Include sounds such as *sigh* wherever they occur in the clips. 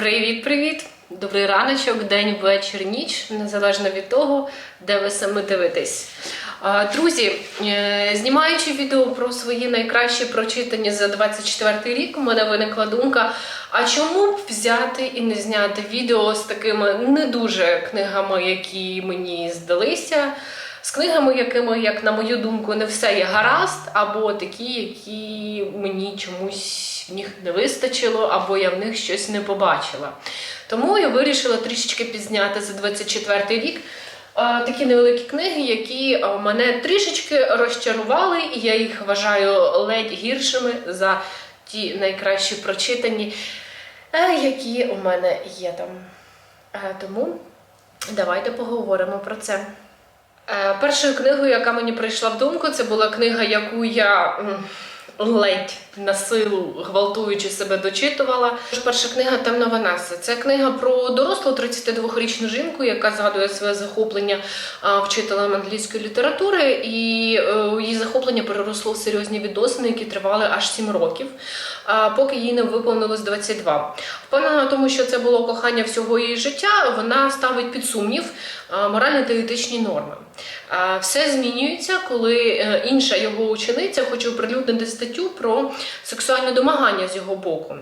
Привіт-привіт! Добрий раночок, день, вечір, ніч, незалежно від того, де ви саме дивитесь. Друзі, е, знімаючи відео про свої найкращі прочитання за 24 рік, у мене виникла думка: а чому б взяти і не зняти відео з такими не дуже книгами, які мені здалися, з книгами, якими, як на мою думку, не все є гаразд, або такі, які мені чомусь них не вистачило, або я в них щось не побачила. Тому я вирішила трішечки підзняти за 24 рік. е, Такі невеликі книги, які е, мене трішечки розчарували, і я їх вважаю ледь гіршими за ті найкращі прочитані, е, які у мене є там. Тому давайте поговоримо про це. Першою книгою, яка мені прийшла в думку, це була книга, яку я ледь на силу гвалтуючи себе дочитувала. Перша книга Темна Ванеса. Це книга про дорослу 32-річну жінку, яка згадує своє захоплення вчителем англійської літератури, і е, її захоплення переросло в серйозні відносини, які тривали аж 7 років, поки їй не виповнилось 22. Впевнена тому, що це було кохання всього її життя. Вона ставить під сумнів моральні та етичні норми. Все змінюється, коли е, інша його учениця хоче оприлюднити статтю про сексуальне домагання з його боку.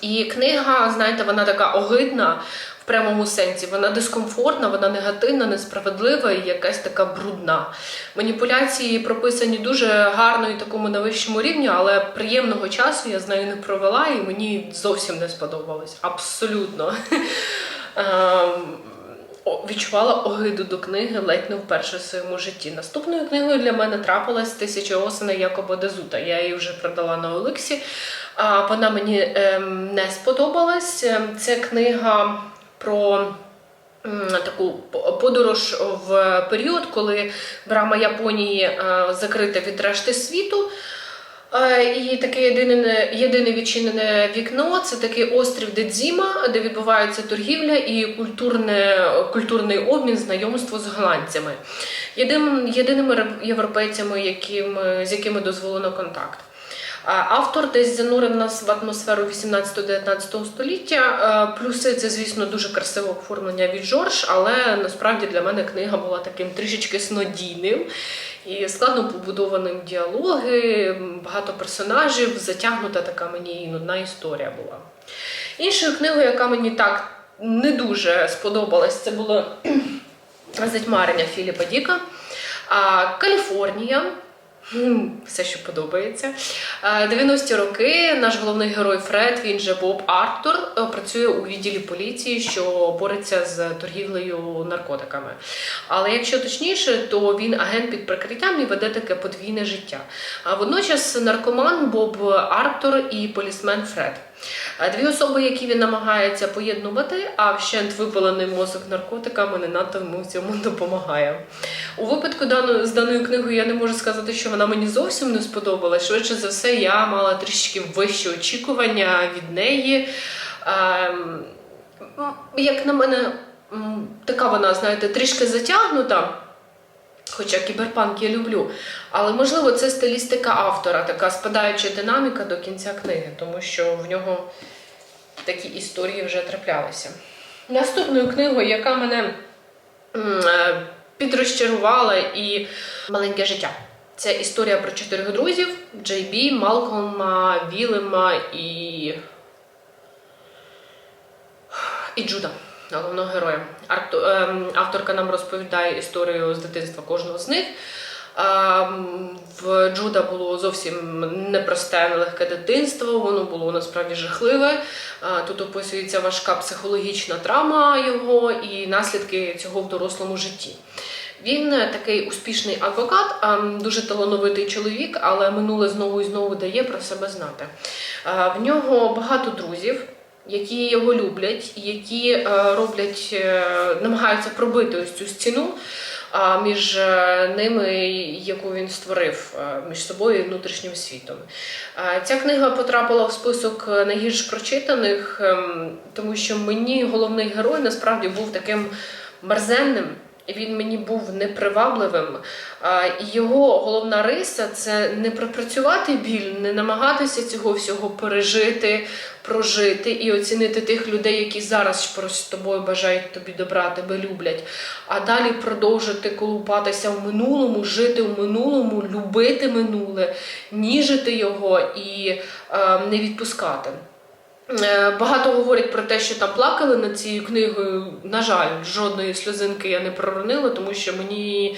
І книга, знаєте, вона така огидна в прямому сенсі. Вона дискомфортна, вона негативна, несправедлива і якась така брудна. Маніпуляції прописані дуже гарно і такому на вищому рівні, але приємного часу я з нею не провела і мені зовсім не сподобалось. Абсолютно. *laughs* Відчувала огиду до книги ледь не вперше в своєму житті. Наступною книгою для мене трапилась тисяча осени Якоба Дезута. Я її вже продала на Олексі. А вона мені ем, не сподобалась. Ем, Це книга про таку подорож в період, коли брама Японії е, закрита від решти світу. Е, І таке єдине, єдине відчинене вікно це такий острів Дедзіма, де відбувається торгівля і культурне, культурний обмін, знайомство з голландцями. Єдиним, єдиними європейцями, яким, з якими дозволено контакт. Автор десь занурив нас в атмосферу 18-19 століття. Е, Плюси це, звісно, дуже красиве оформлення від Жорж, але насправді для мене книга була таким трішечки снодійним і складно побудованим діалоги, багато персонажів, затягнута така мені нудна історія була. Іншою книгою, яка мені так не дуже сподобалась, це було затьмарення Філіпа Діка. Каліфорнія. Хм, Все, що подобається. Е, 90-ті роки наш головний герой Фред, він же Боб Арктур, е, працює у відділі поліції, що бореться з торгівлею наркотиками. Але якщо точніше, то він агент під прикриттям і веде таке подвійне життя. А водночас наркоман Боб Арктур і полісмен Фред. Дві особи, які він намагається поєднувати, а вщент випалений мозок наркотиками не надто йому в цьому допомагає. У випадку з даною книгою я не можу сказати, що вона мені зовсім не сподобалась. Швидше за все, я мала трішки вищі очікування від неї. Ем, як на мене, така вона, знаєте, трішки затягнута. Хоча кіберпанк я люблю. Але можливо це стилістика автора, така спадаюча динаміка до кінця книги, тому що в нього такі історії вже траплялися. Наступною книгою, яка мене е, підрозчарувала і маленьке життя. Це історія про чотирьох друзів: Джей Бі, Малкома, Вілема і. і Джуда, головного героя. Ем, Авторка нам розповідає історію з дитинства кожного з них. В Джуда було зовсім непросте, нелегке дитинство, воно було насправді жахливе. Тут описується важка психологічна травма його і наслідки цього в дорослому житті. Він е, такий успішний адвокат, дуже талановитий чоловік, але минуле знову і знову дає про себе знати. В нього багато друзів, які його люблять, які е, роблять, е, намагаються пробити ось цю стіну між е, ними, яку він створив е, між собою і внутрішнім світом. Е, Ця книга потрапила в список найгірш прочитаних, ем, тому що мені головний герой насправді був таким мерзенним, він мені був непривабливим. І його головна риса це не пропрацювати біль, не намагатися цього всього пережити, прожити і оцінити тих людей, які зараз з тобою бажають тобі добра, тебе люблять. А далі продовжити колупатися в минулому, жити в минулому, любити минуле, ніжити його і е, не відпускати. Е, Багато говорять про те, що там плакали над цією книгою. На жаль, жодної сльозинки я не проронила, тому що мені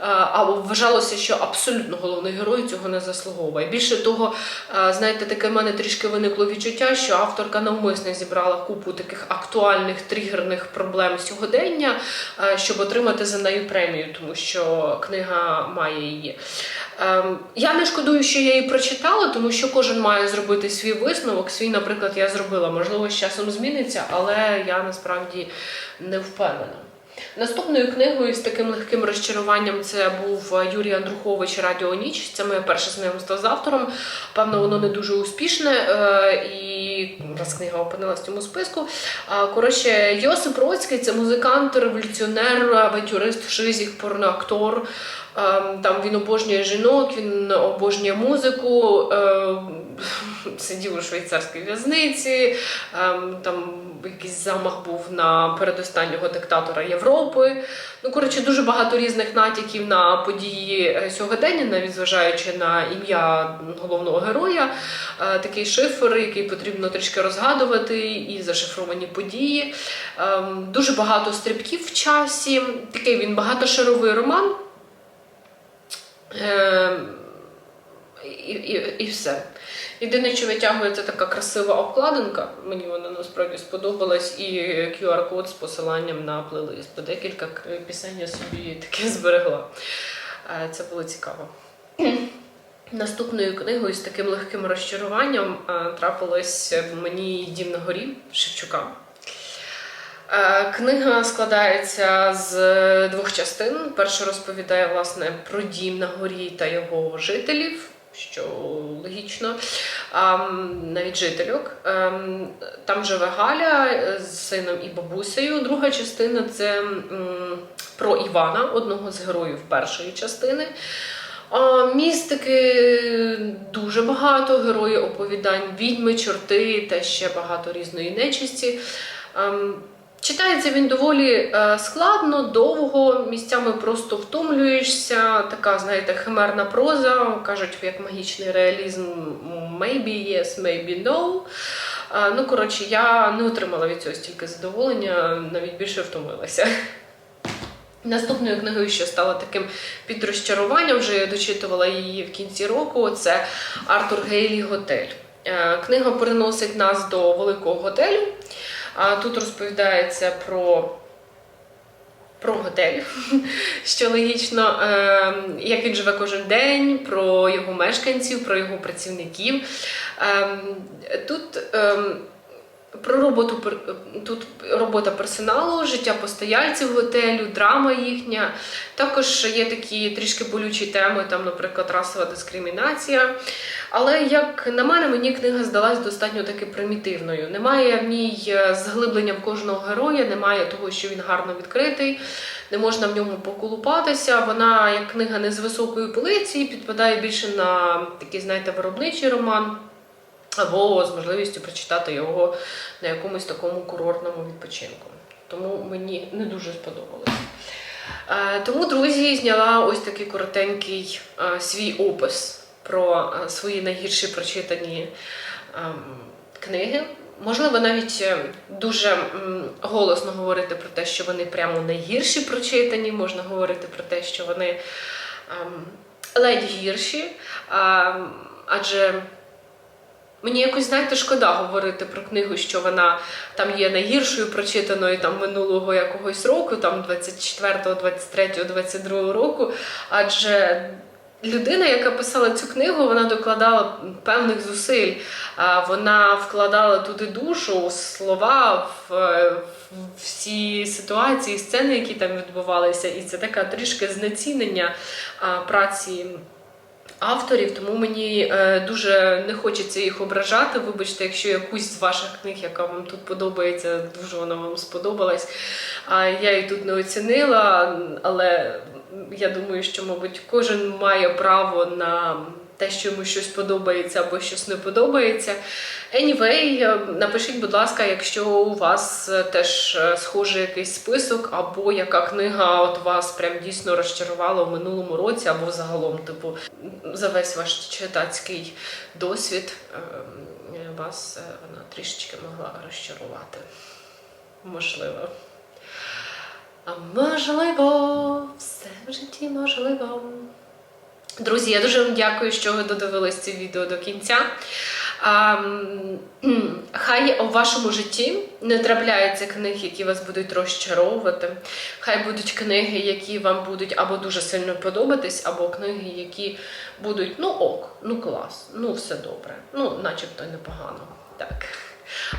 е, а вважалося, що абсолютно головний герой цього не заслуговує. Більше того, е, знаєте, таке в мене трішки виникло відчуття, що авторка навмисно зібрала купу таких актуальних тригерних проблем сьогодення, е, щоб отримати за нею премію, тому що книга має її. Ем, Я не шкодую, що я її прочитала, тому що кожен має зробити свій висновок. Свій, наприклад, я зробила. Можливо, з часом зміниться, але я насправді не впевнена. Наступною книгою з таким легким розчаруванням це був Юрій Андрухович Радіо Ніч. Це моє перше знайомство з автором. Певно, воно не дуже успішне, е, і раз книга опинилась в цьому списку. Коротше, Йосип Роцький це музикант, революціонер, авантюрист, шизік, порноактор. Ем, Там він обожнює жінок, він обожнює музику, ем, *laughs* сидів у швейцарській в'язниці, ем, там якийсь замах був на передостаннього диктатора Європи. Ну, коротше, дуже багато різних натяків на події е, сьогодення, навіть зважаючи на ім'я головного героя. Е, Такий шифр, який потрібно трішки розгадувати, і зашифровані події. Дуже багато стрибків в часі. Такий він багатошаровий роман. Ем, і, і, і все. Єдине, що витягує, це така красива обкладинка. Мені вона насправді сподобалась, і QR-код з посиланням на плейлист. Бо декілька пісень я собі таке *laughs* зберегла. Е, Це було цікаво. *clears throat* Наступною книгою з таким легким розчаруванням е, трапилось мені Дім на горі Шевчука. Е, Книга складається з двох частин. Перша розповідає власне про дім на горі та його жителів, що логічно, навіть жительок. Ем, Там живе Галя е, з сином і бабусею. Друга частина це про Івана, одного з героїв першої частини. Містики дуже багато, герої оповідань, відьми, чорти та ще багато різної нечисті. Читається він доволі е, складно, довго, місцями просто втомлюєшся. Така, знаєте, химерна проза, кажуть, як магічний реалізм maybe yes, maybe no. Е, ну, коротше, я не отримала від цього стільки задоволення, навіть більше втомилася. Наступною книгою, що стала таким підрозчаруванням, вже я дочитувала її в кінці року. Це Артур Гейлі Готель. Е, Книга переносить нас до великого готелю. Тут розповідається про. Про готель, *laughs* що логічно, е, як він живе кожен день, про його мешканців, про його працівників. Е, Тут е, про роботу тут робота персоналу, життя постояльців готелю, драма їхня. Також є такі трішки болючі теми, там, наприклад, расова дискримінація. Але як на мене, мені книга здалась достатньо таки примітивною. Немає в ній е, зглиблення в кожного героя, немає того, що він гарно відкритий, не можна в ньому поколупатися. Вона, як книга не з високої полиці, підпадає більше на такий, знаєте, виробничий роман. Або з можливістю прочитати його на якомусь такому курортному відпочинку. Тому мені не дуже сподобалось. Е, Тому, друзі, зняла ось такий коротенький е, свій опис про е, свої найгірші прочитані ем, книги. Можливо, навіть дуже голосно говорити про те, що вони прямо найгірші прочитані, можна говорити про те, що вони ем, ледь гірші. Ем, Адже Мені якось, знаєте, шкода говорити про книгу, що вона там є найгіршою прочитаною там минулого якогось року, там 24, 23, 22 року. Адже людина, яка писала цю книгу, вона докладала певних зусиль. Вона вкладала туди душу, слова в, всі ситуації, сцени, які там відбувалися, і це таке трішки знецінення праці авторів, тому мені е, дуже не хочеться їх ображати. Вибачте, якщо якусь з ваших книг, яка вам тут подобається, дуже вона вам сподобалась. А я її тут не оцінила, але я думаю, що, мабуть, кожен має право на те, що йому щось подобається або щось не подобається. Anyway, е, напишіть, будь ласка, якщо у вас е, теж е, схожий якийсь список, або яка книга от вас прям дійсно розчарувала в минулому році, або загалом, типу, за весь ваш читацький досвід вас вона трішечки могла розчарувати. Можливо. А можливо, все в житті можливо. Друзі, я дуже вам дякую, що ви додивились це відео до кінця. Хай у вашому житті не трапляються книги, які вас будуть розчаровувати. Хай будуть книги, які вам будуть або дуже сильно подобатись, або книги, які будуть ну ок, ну клас, ну все добре, ну начебто непогано. Так.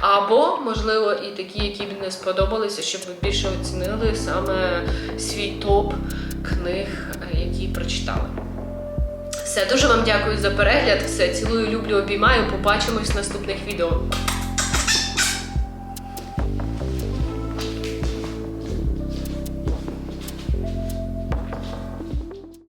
Або, можливо, і такі, які б не сподобалися, щоб ви більше оцінили саме свій топ книг, е, які прочитали. Все, дуже вам дякую за перегляд. Все, цілую, люблю, обіймаю. Побачимось в наступних відео.